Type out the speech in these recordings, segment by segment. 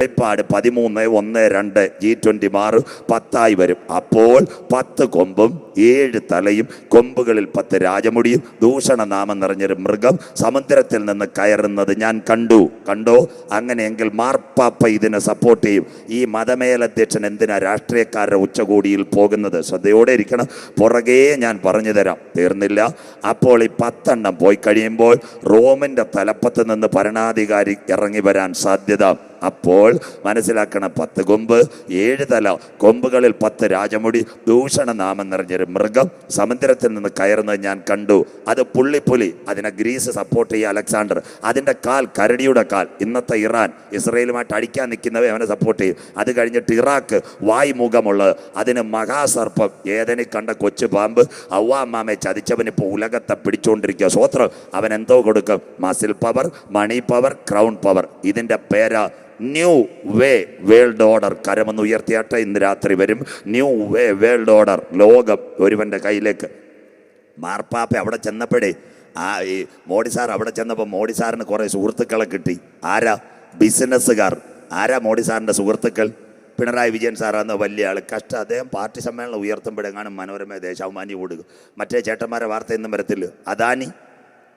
വെളിപ്പാട് പതിമൂന്ന് ഒന്ന് രണ്ട് ജി ട്വന്റി മാറ് പത്തായി വരും. അപ്പോൾ പത്ത് കൊമ്പും ഏഴ് തലയും കൊമ്പുകളിൽ പത്ത് രാജമുടിയും ദൂഷണനാമം നിറഞ്ഞൊരു മൃഗം സമുദ്രത്തിൽ നിന്ന് കയറുന്നത് ഞാൻ കണ്ടു. കണ്ടോ? അങ്ങനെയെങ്കിൽ മാർപ്പാപ്പ ഇതിനെ സപ്പോർട്ട് ചെയ്യും. ഈ മതമേലധ്യക്ഷൻ എന്തിനാ രാഷ്ട്രീയക്കാരുടെ ഉച്ചകോടിയിൽ പോകുന്നത്? ശ്രദ്ധയോടെ ഇരിക്കണം. പുറകെ ഞാൻ പറഞ്ഞു തരാം. തീർന്നില്ല. അപ്പോൾ ഈ പത്തെണ്ണം പോയി കഴിയുമ്പോൾ റോമിന്റെ തലപ്പത്ത് നിന്ന് ഭരണാധികാരി ഇറങ്ങി വരാൻ സാധ്യത. അപ്പോൾ മനസ്സിലാക്കണം പത്ത് കൊമ്പ് ഏഴ് തല കൊമ്പുകളിൽ പത്ത് രാജമുടി ദൂഷണ നാമം നിറഞ്ഞൊരു മൃഗം സമുദ്രത്തിൽ നിന്ന് കയറുന്നത് ഞാൻ കണ്ടു. അത് പുള്ളിപ്പുലി. അതിനെ ഗ്രീസ് സപ്പോർട്ട് ചെയ്യുക അലക്സാണ്ടർ. അതിന്റെ കാൽ കരടിയുടെ കാൽ. ഇന്നത്തെ ഇറാൻ ഇസ്രയേലുമായിട്ട് അടിക്കാൻ നിൽക്കുന്നവയെ അവനെ സപ്പോർട്ട് ചെയ്യും. അത് കഴിഞ്ഞിട്ട് ഇറാഖ് വായ്മുഖമുള്ളത്. അതിന് മഹാസർപ്പം. ഏതനി കണ്ട കൊച്ചു പാമ്പ്. അവ്വാമ്മാമെ ചതിച്ചവൻ ഇപ്പോൾ ഉലകത്തെ പിടിച്ചുകൊണ്ടിരിക്കുക സ്വോത്രം. അവൻ എന്തോ കൊടുക്കും? Muscle power money power crown power. ഇതിന്റെ പേരാ ന്യൂ വേ വേൾഡ് ഓർഡർ കരമെന്ന് ഉയർത്തിയാട്ടെ ഇന്ന് രാത്രി വരും. ന്യൂ വേ വേൾഡ് ഓർഡർ ലോകം ഒരുവന്റെ കയ്യിലേക്ക്. മാർപ്പാപ്പ അവിടെ ചെന്നപ്പോഴേ ആ ഈ മോഡി സാർ അവിടെ ചെന്നപ്പോൾ മോഡി സാറിന് കുറേ സുഹൃത്തുക്കളെ കിട്ടി. ആരാ? ബിസിനസ്സുകാർ. ആരാ മോഡി സാറിന്റെ സുഹൃത്തുക്കൾ? പിണറായി വിജയൻ സാറാന്ന് വലിയ ആൾ കഷ്ടം അദ്ദേഹം പാർട്ടി സമ്മേളനം ഉയർത്തുമ്പോഴെങ്ങാനും മനോരമ ദേശാഭിമാനി കൊടുക്കും മറ്റേ ചേട്ടന്മാരെ വാർത്തയൊന്നും വരത്തില്ല. അദാനി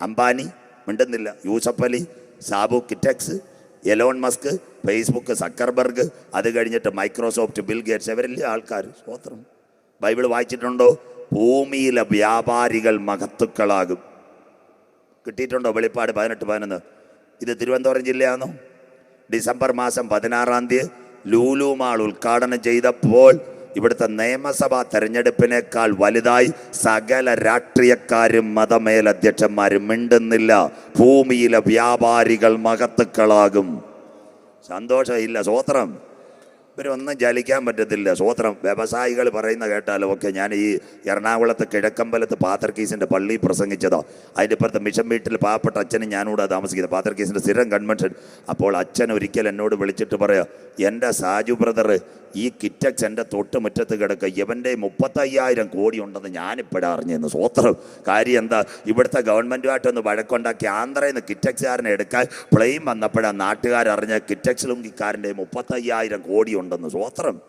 അംബാനി മിണ്ടുന്നില്ല. Yusuf Ali Sabu Kitex Elon Musk Facebook Zuckerberg അത് കഴിഞ്ഞിട്ട് മൈക്രോസോഫ്റ്റ് ബിൽ ഗേറ്റ്സ് ഇവരെല്ലാം ആൾക്കാർ സ്വോത്രം. ബൈബിൾ വായിച്ചിട്ടുണ്ടോ? ഭൂമിയിലെ വ്യാപാരികൾ മഹത്തുക്കളാകും. കിട്ടിയിട്ടുണ്ടോ വെളിപ്പാട് പതിനെട്ട് പതിനൊന്ന്? ഇത് തിരുവനന്തപുരം ജില്ലയാണോ? ഡിസംബർ മാസം പതിനാറാം തീയതി ലൂലു മാൾ ഉദ്ഘാടനം ചെയ്തപ്പോൾ ഇവിടുത്തെ നിയമസഭാ തെരഞ്ഞെടുപ്പിനേക്കാൾ വലുതായി സകല രാഷ്ട്രീയക്കാരും മതമേലധ്യക്ഷന്മാരും മിണ്ടുന്നില്ല. ഭൂമിയിലെ വ്യാപാരികൾ മഹത്തുക്കളാകും. സന്തോഷമില്ല. സ്വോത്രം ഇവരൊന്നും ജലിക്കാൻ പറ്റത്തില്ല. സ്വോത്രം വ്യവസായികൾ പറയുന്ന കേട്ടാലോ? ഒക്കെ ഞാൻ ഈ എറണാകുളത്ത് കിഴക്കമ്പലത്ത് പാത്രക്കീസിന്റെ പള്ളി പ്രസംഗിച്ചതാ. അതിന്റെ ഇപ്പുറത്തെ മിഷൻ വീട്ടിൽ പാവപ്പെട്ട അച്ഛനും ഞാനൂടെ താമസിക്കുന്നത്. പാത്രക്കീസിന്റെ സ്ഥിരം കൺവെൻഷൻ. അപ്പോൾ അച്ഛൻ ഒരിക്കൽ എന്നോട് വിളിച്ചിട്ട് പറയാ എന്റെ സാജു ബ്രദർ ഈ കിറ്റക്സ് എന്റെ തൊട്ടുമുറ്റത്ത് കിടക്കുക ഇവന്റെ മുപ്പത്തയ്യായിരം കോടി ഉണ്ടെന്ന് ഞാനിപ്പോഴാണ് അറിഞ്ഞിരുന്നു. സ്വോത്രം. കാര്യം എന്താ? ഇവിടുത്തെ ഗവൺമെന്റുമായിട്ടൊന്ന് വഴക്കുണ്ടാക്കി ആന്ധ്രയിൽ നിന്ന് കിറ്റക്സുകാരനെ എടുക്കാൻ പ്ലെയിം വന്നപ്പോഴാണ് നാട്ടുകാരറിഞ്ഞ കിറ്റക്സ് ലുങ്കിക്കാരന്റെ മുപ്പത്തയ്യായിരം കോടി ഉണ്ടെന്ന്. സ്വോത്രം.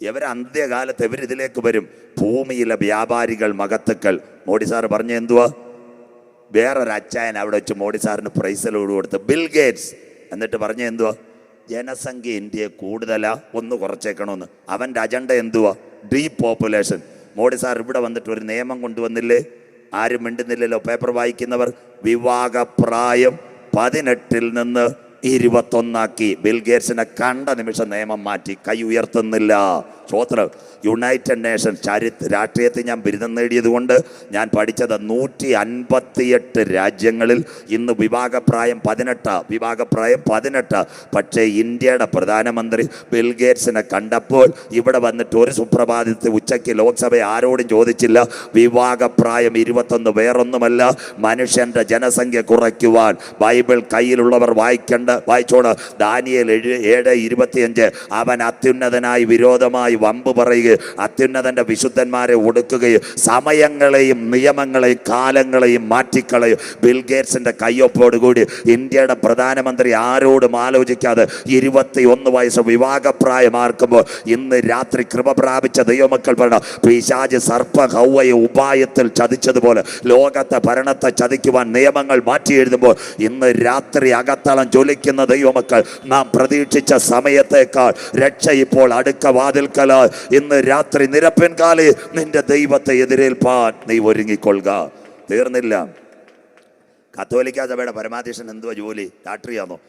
ഇവർ അന്ത്യകാലത്ത് ഇവരിതിലേക്ക് വരും. ഭൂമിയിലെ വ്യാപാരികൾ മകത്തുക്കൾ. മോഡി സാർ പറഞ്ഞ എന്തുവാ? വേറൊരു അച്ചായൻ അവിടെ വെച്ച് മോഡി സാറിന് പ്രൈസലോട് കൊടുത്ത് ബിൽ ഗേറ്റ്സ് എന്നിട്ട് പറഞ്ഞ എന്തുവാ? ജനസംഖ്യ ഇന്ത്യയെ കൂടുതലാ? ഒന്ന് കുറച്ചേക്കണമെന്ന് അവന്റെ അജണ്ട എന്തുവാ? ഡീ പോപ്പുലേഷൻ മോഡി സാർ ഇവിടെ വന്നിട്ട് ഒരു നിയമം കൊണ്ടുവന്നില്ലേ? ആരും മിണ്ടുന്നില്ലല്ലോ പേപ്പർ വായിക്കുന്നവർ. വിവാഹപ്രായം പതിനെട്ടിൽ നിന്ന് ഇരുപത്തൊന്നാക്കി. ബിൽഗേറ്റ്സിനെ കണ്ട നിമിഷം നിയമം മാറ്റി. കൈ ഉയർത്തുന്നില്ല. സ്വോത്രം യുണൈറ്റഡ് നേഷൻ ചരിത്ര രാഷ്ട്രീയത്തിൽ ഞാൻ ബിരുദം നേടിയതുകൊണ്ട് ഞാൻ പഠിച്ചത് നൂറ്റി അൻപത്തിയെട്ട് രാജ്യങ്ങളിൽ. ഇന്ന് വിഭാഗപ്രായം പതിനെട്ട് വിഭാഗപ്രായം പതിനെട്ട്. പക്ഷേ ഇന്ത്യയുടെ പ്രധാനമന്ത്രി ബിൽഗേറ്റ്സിനെ കണ്ടപ്പോൾ ഇവിടെ വന്നിട്ട് ഒരു സുപ്രഭാതത്തിൽ ഉച്ചയ്ക്ക് ലോക്സഭ ആരോടും ചോദിച്ചില്ല. വിവാഹപ്രായം ഇരുപത്തൊന്ന് വേറൊന്നുമല്ല മനുഷ്യന്റെ ജനസംഖ്യ കുറയ്ക്കുവാൻ ബൈബിൾ കയ്യിലുള്ളവർ വായിക്കേണ്ട വായിച്ചോണ്. ദാനിയൽ ഏഴ് ഏഴ് ഇരുപത്തിയഞ്ച്. അവൻ അത്യുന്നതനായി വിരോധമായി വമ്പ് പറയുകയും അത്യുന്നതന്റെ വിശുദ്ധന്മാരെ ഒടുക്കുകയും സമയങ്ങളെയും നിയമങ്ങളെയും കാലങ്ങളെയും മാറ്റിക്കളയും. ബിൽഗേറ്റ്സിന്റെ കയ്യൊപ്പോടുകൂടി ഇന്ത്യയുടെ പ്രധാനമന്ത്രി ആരോടും ആലോചിക്കാതെ ഇരുപത്തി ഒന്ന് വയസ്സ് വിവാഹപ്രായമാർക്കുമ്പോൾ ഇന്ന് രാത്രി കൃപ പ്രാപിച്ച ദൈവമക്കൾ പറയണം പിശാജ് സർപ്പ ഹൗവയെ ഉപായത്തിൽ ചതിച്ചതുപോലെ ലോകത്തെ ഭരണത്തെ ചതിക്കുവാൻ നിയമങ്ങൾ മാറ്റി എഴുതുമ്പോൾ ഇന്ന് രാത്രി അകത്തളം ജ്വലിക്കുന്ന ദൈവമക്കൾ നാം പ്രതീക്ഷിച്ച സമയത്തേക്കാൾ രക്ഷ ഇപ്പോൾ അടുക്ക വാതിൽക്കല ഇന്ന് രാത്രി നിരപ്പൻ കാലേ നിന്റെ ദൈവത്തെ എതിരേൽപ്പാൻ നീ ഒരുങ്ങിക്കൊള്ളുക. തീർന്നില്ല. കത്തോലിക്ക സഭയുടെ പരമാധ്യക്ഷൻ എന്തുവാ ജോലി? രാഷ്ട്രീയാണോ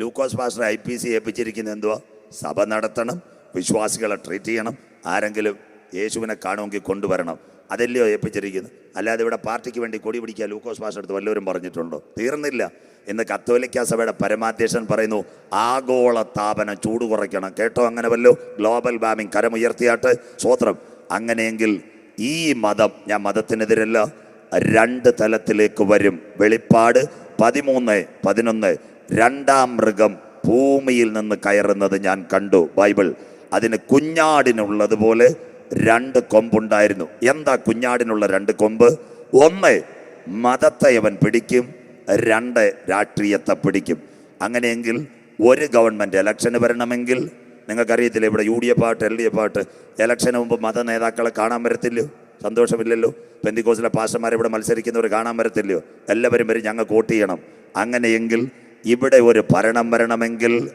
Lukose pastor I P C ഏൽപ്പിച്ചിരിക്കുന്നത് എന്തുവാ? സഭ നടത്തണം വിശ്വാസികളെ ട്രീറ്റ് ചെയ്യണം ആരെങ്കിലും യേശുവിനെ കാണുമെങ്കിൽ കൊണ്ടുവരണം. അതല്ലയോ ഏൽപ്പിച്ചിരിക്കുന്നത്? അല്ലാതെ ഇവിടെ പാർട്ടിക്ക് വേണ്ടി കൊടി പിടിക്കുക ലൂക്കോസ് പാസ് അടുത്ത് വല്ലവരും പറഞ്ഞിട്ടുണ്ടോ? തീർന്നില്ല. ഇന്ന് കത്തോലിക്ക സഭയുടെ പരമാധ്യക്ഷൻ പറയുന്നു ആഗോള താപനം ചൂട് കുറയ്ക്കണം. കേട്ടോ അങ്ങനെ വല്ലോ? ഗ്ലോബൽ വാർമിംഗ് കരമുയർത്തിയാട്ട്. സ്വോത്രം അങ്ങനെയെങ്കിൽ ഈ മതം ഞാൻ മതത്തിനെതിരല്ല രണ്ട് തലത്തിലേക്ക് വരും. വെളിപ്പാട് പതിമൂന്ന് പതിനൊന്ന്. രണ്ടാം മൃഗം ഭൂമിയിൽ നിന്ന് കയറുന്നത് ഞാൻ കണ്ടു. ബൈബിൾ. അതിന് കുഞ്ഞാടിനുള്ളതുപോലെ രണ്ട് കൊമ്പുണ്ടായിരുന്നു. എന്താ കുഞ്ഞാടിനുള്ള രണ്ട് കൊമ്പ്? ഒന്ന് മതത്തെ അവൻ പിടിക്കും രണ്ട് രാഷ്ട്രീയത്തെ പിടിക്കും. അങ്ങനെയെങ്കിൽ ഒരു ഗവൺമെന്റ് ഇലക്ഷന് വരണമെങ്കിൽ നിങ്ങൾക്കറിയത്തില്ല ഇവിടെ യു ഡി എഫ് പാട്ട് എൽ ഡി എഫ് പാട്ട് ഇലക്ഷന് മുമ്പ് മത നേതാക്കളെ കാണാൻ വരത്തില്ലയോ? സന്തോഷമില്ലല്ലോ? പെന്തിക്കോസിലെ പാസ്റ്റർമാർ ഇവിടെ മത്സരിക്കുന്നവർ കാണാൻ വരത്തില്ലയോ? എല്ലാവരും വരും ഞങ്ങൾക്ക് വോട്ട് ചെയ്യണം. അങ്ങനെയെങ്കിൽ ഇവിടെ ഒരു ഭരണം വരണമെങ്കിൽ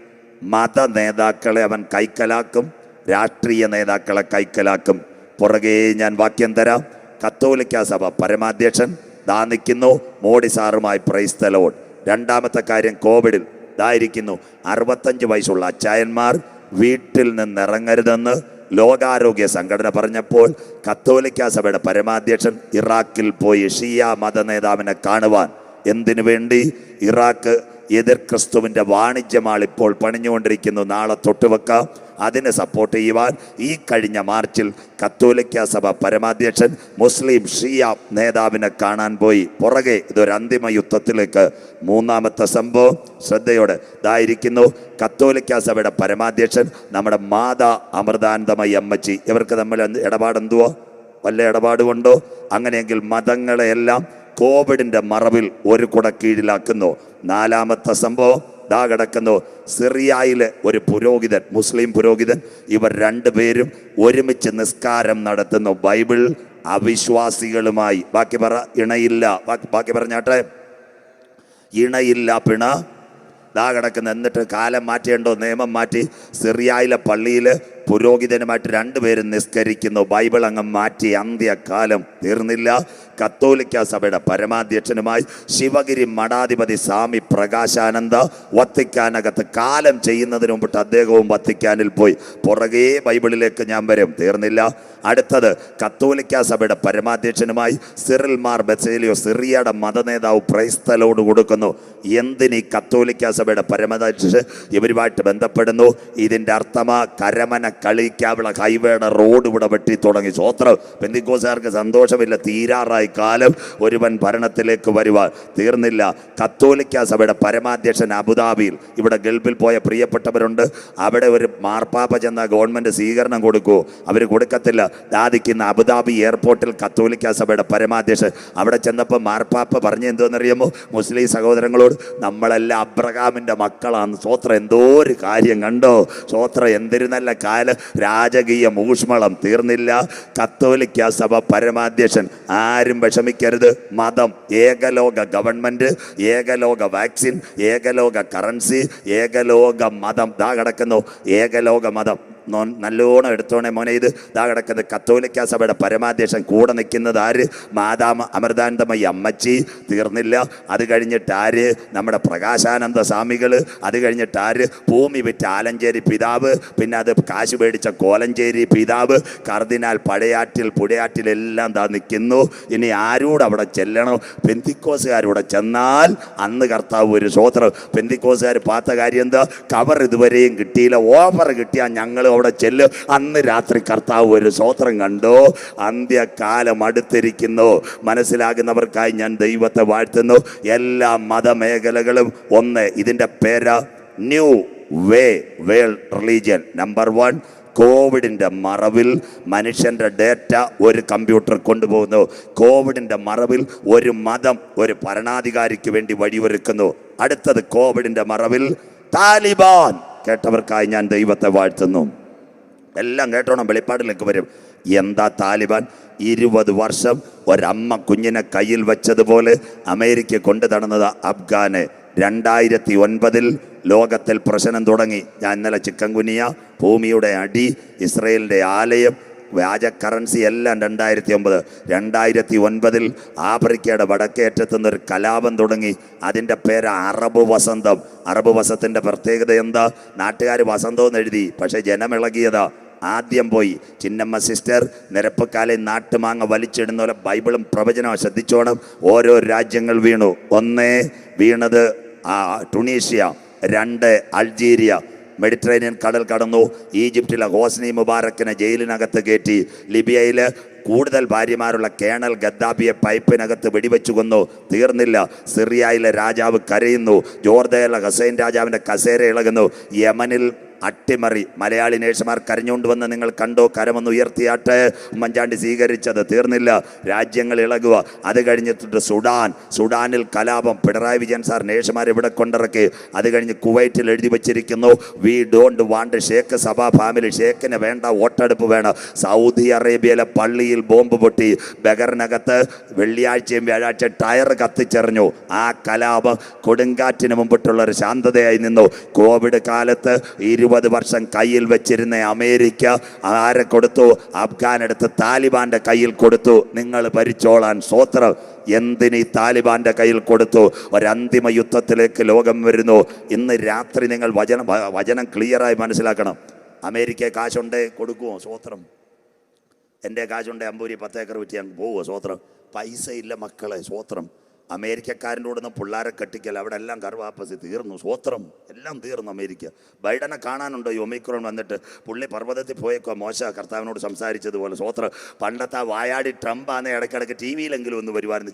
മത നേതാക്കളെ അവൻ കൈക്കലാക്കും രാഷ്ട്രീയ നേതാക്കളെ കൈക്കലാക്കും. പുറകെ ഞാൻ വാക്യം തരാം. കത്തോലിക്ക സഭ പരമാധ്യക്ഷൻ ദാ നിൽക്കുന്നു. മോഡി സാറുമായി പ്രൈസ് പ്രൈസ്തലോൺ രണ്ടാമത്തെ കാര്യം കോവിഡിൽ ഇതായിരിക്കുന്നു. അറുപത്തഞ്ച് വയസ്സുള്ള അച്ചായന്മാർ വീട്ടിൽ നിന്നിറങ്ങരുതെന്ന് ലോകാരോഗ്യ സംഘടന പറഞ്ഞപ്പോൾ കത്തോലിക്ക സഭയുടെ പരമാധ്യക്ഷൻ ഇറാഖിൽ പോയി ഷിയ മത നേതാവിനെ കാണുവാൻ എന്തിനു വേണ്ടി? ഇറാഖ് എതിർ ക്രിസ്തുവിന്റെ വാണിജ്യമാൾ ഇപ്പോൾ പണിഞ്ഞുകൊണ്ടിരിക്കുന്നു. നാളെ തൊട്ടുവെക്കാം. അതിനെ സപ്പോർട്ട് ചെയ്യുവാൻ ഈ കഴിഞ്ഞ മാർച്ചിൽ കത്തോലിക്ക സഭ പരമാധ്യക്ഷൻ മുസ്ലിം ഷിയ നേതാവിനെ കാണാൻ പോയി. പുറകെ ഇതൊരു അന്തിമ യുദ്ധത്തിലേക്ക് മൂന്നാമത്തെ സംഭവം ശ്രദ്ധയോടെ ഇതായിരിക്കുന്നു. കത്തോലിക്ക സഭയുടെ പരമാധ്യക്ഷൻ നമ്മുടെ മാതാ അമൃതാനന്ദമയി അമ്മച്ചി. ഇവർക്ക് നമ്മൾ ഇടപാടെന്തുവോ വല്ല ഇടപാടുകൊണ്ടോ അങ്ങനെയെങ്കിൽ മതങ്ങളെയെല്ലാം കോവിഡിന്റെ മറവിൽ ഒരു കുട കീഴിലാക്കുന്നു നാലാമത്തെ സംഭവം ദാ കിടക്കുന്നു. സിറിയയിലെ ഒരു പുരോഹിതൻ മുസ്ലിം പുരോഹിതൻ ഇവർ രണ്ടുപേരും ഒരുമിച്ച് നിസ്കാരം നടത്തുന്നു. ബൈബിൾ അവിശ്വാസികളുമായി. ബാക്കി പറ ഇണയില്ല. ബാക്കി- പറഞ്ഞാട്ടെ. ഇണയില്ല പിണ. ദാ കിടക്കുന്നു. എന്നിട്ട് കാലം മാറ്റേണ്ടോ? നിയമം മാറ്റി. സിറിയയിലെ പള്ളിയിൽ പുരോഹിതനുമായിട്ട് രണ്ടുപേരും നിസ്കരിക്കുന്നു. ബൈബിൾ അങ്ങ് മാറ്റി അന്ത്യകാലം തീർന്നില്ല. കത്തോലിക്ക സഭയുടെ പരമാധ്യക്ഷനുമായി ശിവഗിരി മഠാധിപതി സ്വാമി പ്രകാശാനന്ദ വത്തിക്കാനകത്ത് കാലം ചെയ്യുന്നതിന് മുമ്പിട്ട് അദ്ദേഹവും വത്തിക്കാനിൽ പോയി. പുറകേ ബൈബിളിലേക്ക് ഞാൻ വരും. തീർന്നില്ല. അടുത്തത് കത്തോലിക്ക സഭയുടെ പരമാധ്യക്ഷനുമായി സിറിൽ മാർ ബസേലിയോ സിറിയയുടെ മതനേതാവ് പ്രൈസ്തലോട് കൊടുക്കുന്നു. എന്തിന് ഈ കത്തോലിക്ക സഭയുടെ പരമാധ്യക്ഷൻ ഇവരുമായിട്ട് ബന്ധപ്പെടുന്നു? ഇതിന്റെ അർത്ഥമാ കരമന കളിക്കാവിള ഹൈവേയുടെ റോഡ് ഇവിടെ വെട്ടി തുടങ്ങി. സ്വോത്രം പെന്തിക്കോസുകാർക്ക് സന്തോഷമില്ല. തീരാറായി കാലം ഒരുവൻ ഭരണത്തിലേക്ക് വരുവാൻ തീർന്നില്ല. കത്തോലിക്ക സഭയുടെ പരമാധ്യക്ഷൻ അബുദാബിയിൽ ഇവിടെ ഗൾഫിൽ പോയ പ്രിയപ്പെട്ടവരുണ്ട്. അവിടെ ഒരു മാർപ്പാപ്പ ചെന്ന ഗവൺമെന്റ് സ്വീകരണം കൊടുക്കൂ. അവർ കൊടുക്കത്തില്ല. ദാദിക്കുന്ന അബുദാബി എയർപോർട്ടിൽ കത്തോലിക്ക സഭയുടെ പരമാധ്യക്ഷൻ അവിടെ ചെന്നപ്പോൾ മാർപ്പാപ്പ പറഞ്ഞ എന്തോന്നറിയാമോ? മുസ്ലിം സഹോദരങ്ങളോട് നമ്മളെല്ലാം അബ്രഹാമിന്റെ മക്കളാണ് സ്വോത്രം എന്തോ ഒരു കാര്യം കണ്ടോ? സ്വോത്രം എന്തൊരു നല്ല രാജകീയ ഊഷ്മളം തീർന്നില്ല. കത്തോലിക്ക സഭ പരമാധ്യക്ഷൻ ആരും വിഷമിക്കരുത്. മതം ഏകലോക ഗവൺമെന്റ് ഏകലോക വാക്സിൻ ഏകലോക കറൻസി ഏകലോക മതം. ദാ കിടക്കുന്നു. ഏകലോക മതം. നല്ലോണം എടുത്തോണേ മോനെ. ഇത് ദാ കിടക്കുന്നത് കത്തോലിക്ക സഭയുടെ പരമാധ്യക്ഷൻ. കൂടെ നിൽക്കുന്നത് ആര്? മാതാമ അമൃതാനന്ദമയി അമ്മച്ചി. തീർന്നില്ല. അത് കഴിഞ്ഞിട്ട് ആര്? നമ്മുടെ പ്രകാശാനന്ദ സ്വാമികൾ അത് കഴിഞ്ഞിട്ട് ആര്? ഭൂമി വിറ്റ ആലഞ്ചേരി പിതാവ്. പിന്നെ അത് കാശ് മേടിച്ച കോലഞ്ചേരി പിതാവ്. കർദിനാൽ പഴയാറ്റിൽ പുഴയാറ്റിലെല്ലാം താ നിൽക്കുന്നു. ഇനി ആരോട് അവിടെ ചെല്ലണം? പെന്തിക്കോസുകാരൂടെ ചെന്നാൽ അന്ന് കർത്താവ് ഒരു സ്വോത്രം പെന്തിക്കോസുകാർ പാത്ത കാര്യം എന്താ? കവർ ഇതുവരെയും കിട്ടിയില്ല. ഓഫർ കിട്ടിയാൽ ഞങ്ങൾ അവിടെ ചെല്ല്. അന്ന് രാത്രി കർത്താവ് ഒരു സ്വോത്രം കണ്ടു. അന്ത്യകാലം അടുത്തിരിക്കുന്നു. മനസ്സിലാകുന്നവർക്കായി ഞാൻ ദൈവത്തെ വാഴ്ത്തുന്നു. എല്ലാ മതമേഖലകളും ഒന്ന്. ഇതിന്റെ പേര് new way world religion number one കോവിഡിന്റെ മറവിൽ മനുഷ്യന്റെ ഡേറ്റ ഒരു കമ്പ്യൂട്ടർ കൊണ്ടുപോകുന്നു. കോവിഡിന്റെ മറവിൽ ഒരു മതം ഒരു ഭരണാധികാരിക്ക് വേണ്ടി വഴിയൊരുക്കുന്നു. അടുത്തത് കോവിഡിന്റെ മറവിൽ താലിബാൻ. കേട്ടവർക്കായി ഞാൻ ദൈവത്തെ വാഴ്ത്തുന്നു. എല്ലാം കേട്ടോണം വെളിപ്പാടിലേക്ക് വരും. എന്താ താലിബാൻ? ഇരുപത് വർഷം ഒരമ്മ കുഞ്ഞിനെ കയ്യിൽ വെച്ചതുപോലെ അമേരിക്ക കൊണ്ടു തടന്നത് അഫ്ഗാന്. രണ്ടായിരത്തി ഒൻപതിൽ ലോകത്തിൽ പ്രശ്നം തുടങ്ങി. ഞാൻ ഇന്നലെ ചിക്കൻ കുനിയ ഭൂമിയുടെ അടി ഇസ്രയേലിന്റെ ആലയം വ്യാജ കറൻസി എല്ലാം രണ്ടായിരത്തി ഒമ്പത് രണ്ടായിരത്തി ഒൻപതിൽ ആഫ്രിക്കയുടെ വടക്കേറ്റത്തുനിന്ന് ഒരു കലാപം തുടങ്ങി. അതിന്റെ പേര് അറബ് വസന്തം. അറബ് വസത്തിന്റെ പ്രത്യേകത എന്താ? നാട്ടുകാർ വസന്തം എഴുതി പക്ഷേ ജനമിളകിയതാ. ആദ്യം പോയി. ചിന്നമ്മ സിസ്റ്റർ നിരപ്പക്കാലെ നാട്ടുമാങ്ങ വലിച്ചിടുന്ന പോലെ ബൈബിളും പ്രവചനവും ശ്രദ്ധിച്ചോണം. ഓരോ രാജ്യങ്ങൾ വീണു. ഒന്ന് വീണത് ആ, ടുണീഷ്യ രണ്ട് അൾജീരിയ. മെഡിറ്ററേനിയൻ കടൽ കടന്നു. ഈജിപ്തിലെ ഹോസ്നി മുബാറക്കിനെ ജയിലിനകത്ത് കയറ്റി. ലിബിയയിൽ കൂടുതൽ ഭാര്യമാരുള്ള കേണൽ ഗദ്ദാഫിയെ പൈപ്പിനകത്ത് വെടിവെച്ചു കൊന്നു. തീർന്നില്ല. സിറിയയിലെ രാജാവ് കരയുന്നു. ജോർദയിലെ ഹസൈൻ രാജാവിന്റെ കസേര ഇളകുന്നു. യമനിൽ അട്ടിമറി. മലയാളി നേഴ്സുമാർ കരഞ്ഞുകൊണ്ട് വന്ന് നിങ്ങൾ കണ്ടോ? കരമൊന്ന് ഉയർത്തിയാട്ടെ ഉമ്മൻചാണ്ടി സ്വീകരിച്ചത് തീർന്നില്ല. രാജ്യങ്ങൾ ഇളകുക. അത് കഴിഞ്ഞിട്ട് സുഡാൻ. സുഡാനിൽ കലാപം. പിണറായി വിജയൻ സാർ നേഴ്സുമാർ ഇവിടെ കൊണ്ടിറക്കി. അത് കഴിഞ്ഞ് കുവൈറ്റിൽ എഴുതി വച്ചിരിക്കുന്നു. വി ഡോണ്ട് വാണ്ട് ഷേഖ് സഭാ ഫാമിലി ഷേഖിന് വേണ്ട വോട്ടെടുപ്പ് വേണം. സൗദി അറേബ്യയിലെ പള്ളിയിൽ ബോംബ് പൊട്ടി. ബഗറിനകത്ത് വെള്ളിയാഴ്ചയും വ്യാഴാഴ്ച ടയർ കത്തിച്ചെറിഞ്ഞു. ആ കലാപം കൊടുങ്കാറ്റിന് മുമ്പിട്ടുള്ള ഒരു ശാന്തതയായി നിന്നു. കോവിഡ് കാലത്ത് ഇരുപത് വർഷം കയ്യിൽ വെച്ചിരുന്ന അമേരിക്ക ആരെ കൊടുത്തു? അഫ്ഗാൻ എടുത്ത് താലിബാന്റെ കയ്യിൽ കൊടുത്തു. നിങ്ങൾ ഭരിച്ചോളാൻ സ്വോത്രം. എന്തിന് ഈ താലിബാന്റെ കയ്യിൽ കൊടുത്തു? ഒരന്തിമ യുദ്ധത്തിലേക്ക് ലോകം വരുന്നു. ഇന്ന് രാത്രി നിങ്ങൾ വചനം വചനം ക്ലിയറായി മനസ്സിലാക്കണം. അമേരിക്ക കാശുണ്ടേ? കൊടുക്കുമോ സ്വോത്രം. എന്റെ കാശുണ്ട്? അമ്പൂരി പത്തേക്കർ വിറ്റ് ഞാൻ പോവുമോ സ്വോത്രം. പൈസ ഇല്ല മക്കളെ സ്വോത്രം. നിന്ന് പിള്ളേരെ കെട്ടിക്കൽ അവിടെ എല്ലാം കറുവാപ്പസി തീർന്നു സ്വോത്രം എല്ലാം തീർന്നു അമേരിക്ക. ബൈഡനെ കാണാനുണ്ടോ? ഈ ഒമിക്രോൺ വന്നിട്ട് പുള്ളി പർവതത്തിൽ പോയേക്കോ? മോശ കർത്താവിനോട് സംസാരിച്ചതുപോലെ സ്വോത്രം. പണ്ടത്തെ ആ വായാടി ട്രംപാന്ന് ഇടയ്ക്കിടയ്ക്ക് ടി വിയിലെങ്കിലും ഒന്ന് വരുമായിരുന്നു.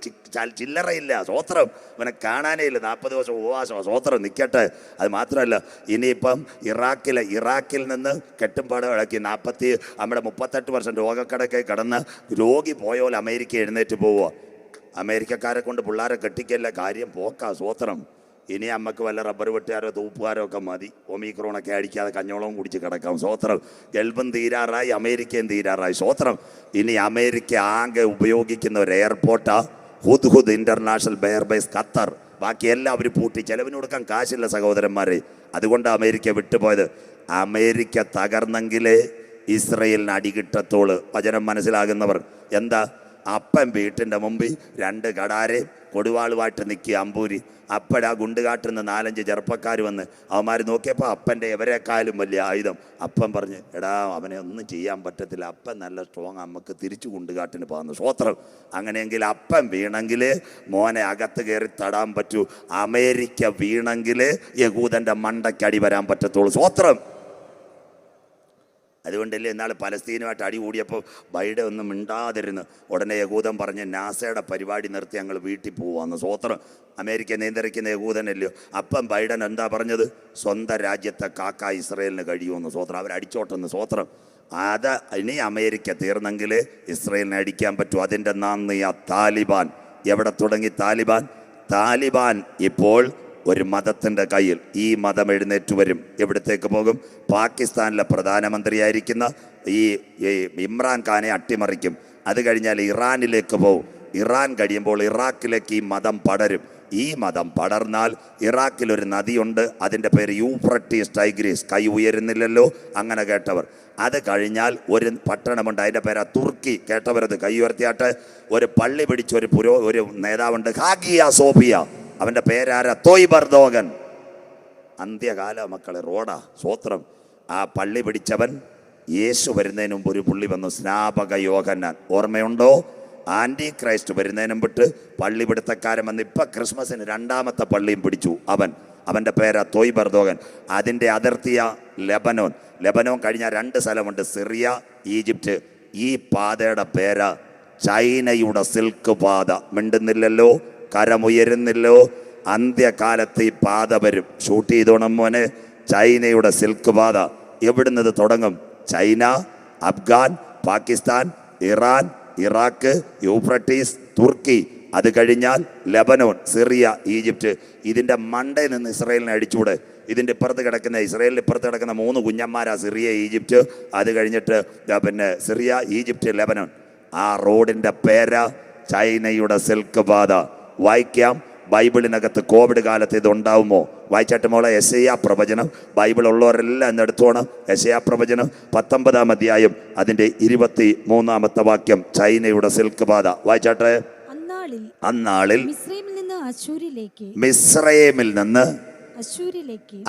ചില്ലറയില്ല സ്വോത്രം. ഇവനെ കാണാനേ ഇല്ല. നാൽപ്പത് ദിവസം ഉപവാസം സ്വോത്രം നിൽക്കട്ടെ അത് മാത്രമല്ല ഇനിയിപ്പം ഇറാഖിലെ ഇറാഖിൽ നിന്ന് കെട്ടുംപാട് ഇളക്കി നാൽപ്പത്തി നമ്മുടെ മുപ്പത്തെട്ട് വർഷം രോഗക്കടക്കെ കടന്ന് രോഗി പോയോൽ അമേരിക്ക എഴുന്നേറ്റ് പോവുക. അമേരിക്കക്കാരെ കൊണ്ട് പിള്ളേരെ കെട്ടിക്കല്ല? കാര്യം പോക്കാ സ്വോത്രം. ഇനി അമ്മയ്ക്ക് വല്ല റബ്ബർ വെട്ടുകാരോ തൂപ്പുകാരോ ഒക്കെ മതി. ഒമിക്രോണൊക്കെ അടിക്കാതെ കഞ്ഞോളവും കുടിച്ച് കിടക്കാം. സ്വോത്രം. ഗൾഫും തീരാറായി അമേരിക്കയും തീരാറായി. സ്വോത്രം. ഇനി അമേരിക്ക ആകെ ഉപയോഗിക്കുന്ന ഒരു എയർപോർട്ടാ ഹുദ് ഹുദ് ഇന്റർനാഷണൽ ബെയർബേസ് ഖത്തർ. ബാക്കി അവർ പൂട്ടി. ചെലവിന് കൊടുക്കാൻ കാശില്ല സഹോദരന്മാരെ. അതുകൊണ്ട് അമേരിക്ക വിട്ടുപോയത്. അമേരിക്ക തകർന്നെങ്കിലേ ഇസ്രയേലിന് അടികിട്ടത്തോൾ. വചനം മനസ്സിലാകുന്നവർ. എന്താ? അപ്പൻ വീട്ടിന്റെ മുമ്പിൽ രണ്ട് കടാരെ കൊടുവാളുമായിട്ട് നിൽക്കുക അമ്പൂരി. അപ്പോഴാ ഗുണ്ടുകാട്ടിൽ നിന്ന് നാലഞ്ച് ചെറുപ്പക്കാർ വന്ന് അവന്മാർ നോക്കിയപ്പോൾ അപ്പന്റെ എവരെക്കാലും വലിയ ആയുധം. അപ്പൻ പറഞ്ഞ് എടാ അവനെ ഒന്നും ചെയ്യാൻ പറ്റത്തില്ല. അപ്പൻ നല്ല സ്ട്രോങ് നമുക്ക് തിരിച്ചു ഗുണ്ടുകാട്ടിന് പോകുന്നു സ്വോത്രം അങ്ങനെയെങ്കിൽ അപ്പൻ വീണെങ്കിൽ മോനെ അകത്ത് കയറി തടാൻ പറ്റൂ. അമേരിക്ക വീണെങ്കിൽ യഹൂദന്റെ മണ്ടയ്ക്കടി വരാൻ പറ്റത്തുള്ളൂ. സ്വോത്രം അതുകൊണ്ടല്ലേ എന്നാൽ പലസ്തീനുമായിട്ട് അടി കൂടിയപ്പോൾ ബൈഡൻ ഒന്നും മിണ്ടാതിരുന്ന് ഉടനെ യകൂദൻ പറഞ്ഞ് നാസയുടെ പരിപാടി നിർത്തി ഞങ്ങൾ വീട്ടിൽ പോവാന്ന്. സ്വോത്രം അമേരിക്ക നിയന്ത്രിക്കുന്ന യകൂദനല്ലയോ അപ്പം ബൈഡൻ എന്താ പറഞ്ഞത്? സ്വന്തം രാജ്യത്തെ കാക്ക ഇസ്രയേലിന് കഴിയുമെന്ന് സ്വോത്രം അവരടിച്ചോട്ടെന്ന് സ്വോത്രം അത് ഇനി അമേരിക്ക തീർന്നെങ്കിൽ ഇസ്രയേലിനെ അടിക്കാൻ പറ്റും. അതിന്റെ നന്ദി ആ താലിബാൻ. എവിടെ തുടങ്ങി താലിബാൻ? താലിബാൻ ഇപ്പോൾ ഒരു മതത്തിന്റെ കയ്യിൽ ഈ മതം എഴുന്നേറ്റ് വരും. എവിടത്തേക്ക് പോകും? പാകിസ്ഥാനിലെ പ്രധാനമന്ത്രിയായിരിക്കുന്ന ഈ ഇമ്രാൻ ഖാനെ അട്ടിമറിക്കും. അത് കഴിഞ്ഞാൽ ഇറാനിലേക്ക് പോകും. ഇറാൻ കഴിയുമ്പോൾ ഇറാഖിലേക്ക് ഈ മതം പടരും. ഈ മതം പടർന്നാൽ ഇറാഖിൽ ഒരു നദിയുണ്ട്. അതിന്റെ പേര് യൂഫ്രട്ടീസ് ടൈഗ്രീസ്. കൈ ഉയരുന്നില്ലല്ലോ. അങ്ങനെ കേട്ടവർ. അത് കഴിഞ്ഞാൽ ഒരു പട്ടണമുണ്ട്. അതിന്റെ പേരാ തുർക്കി. കേട്ടവരത് കൈ ഉയർത്തിയാട്ട്. ഒരു പള്ളി പിടിച്ച ഒരു പുരോ ഒരു നേതാവുണ്ട്. Hagia Sophia. അവന്റെ പേരാരാ? തോയ് ബർദോഗൻ അന്ത്യകാല മക്കളെ റോഡാ സ്വോത്രം. ആ പള്ളി പിടിച്ചവൻ യേശു വരുന്നതിന് മുമ്പ് ഒരു പുള്ളി വന്നു സ്നാപക യോഹന്നാൻ. ഓർമ്മയുണ്ടോ? ആന്റി ക്രൈസ്റ്റ് വരുന്നതിന് മുമ്പിട്ട് പള്ളി പിടുത്തക്കാരൻ വന്ന് ഇപ്പം ക്രിസ്മസിന് രണ്ടാമത്തെ പള്ളിയും പിടിച്ചു അവൻ. അവന്റെ പേരാ തോയ് ബർദോഗൻ അതിന്റെ അതിർത്തിയ ലെബനോൻ. ലെബനോൻ കഴിഞ്ഞ രണ്ട് സ്ഥലമുണ്ട് സിറിയ ഈജിപ്റ്റ്. ഈ പാതയുടെ പേരാ ചൈനയുടെ സിൽക്ക് പാത. മിണ്ടുന്നില്ലല്ലോ? കരമുയരുന്നില്ലോ. അന്ത്യകാലത്ത് ഈ പാത വരും. ഷൂട്ട് ചെയ്തോണം മോനെ. ചൈനയുടെ സിൽക്ക് പാത. എവിടുന്ന് ഇത് തുടങ്ങും? China Afghan Pakistan Iran Iraq Euphrates തുർക്കി. അത് കഴിഞ്ഞാൽ ലെബനോൺ സിറിയ ഈജിപ്റ്റ്. ഇതിന്റെ മണ്ടയിൽ നിന്ന് ഇസ്രയേലിനെ അടിച്ചുകൂടെ ഇതിന്റെ ഇപ്പുറത്ത് കിടക്കുന്ന ഇസ്രയേലിന്റെ ഇപ്പുറത്ത് കിടക്കുന്ന മൂന്ന് കുഞ്ഞന്മാരാ സിറിയ ഈജിപ്റ്റ്. അത് കഴിഞ്ഞിട്ട് പിന്നെ സിറിയ ഈജിപ്റ്റ് ലെബനോൺ. ആ റോഡിന്റെ പേര ചൈനയുടെ സിൽക്ക് പാത. വായിക്കാം. ബൈബിളിനകത്ത് കോവിഡ് കാലത്ത് ഇത് ഉണ്ടാവുമോ വായിച്ചാട്ട് മോളെ എസ് ഐ പ്രവചനം. ബൈബിൾ ഉള്ളവരെല്ലാം എന്നെടുത്തോണം എസ് ഐ പ്രവചനം പത്തൊമ്പതാം അധ്യായം അതിന്റെ ഇരുപത്തി മൂന്നാമത്തെ വാക്യം. ചൈനയുടെ സിൽക്ക് പാത. വായിച്ചാട്ടെ. അന്നാളിൽ മിസ്രൈമിൽ നിന്ന്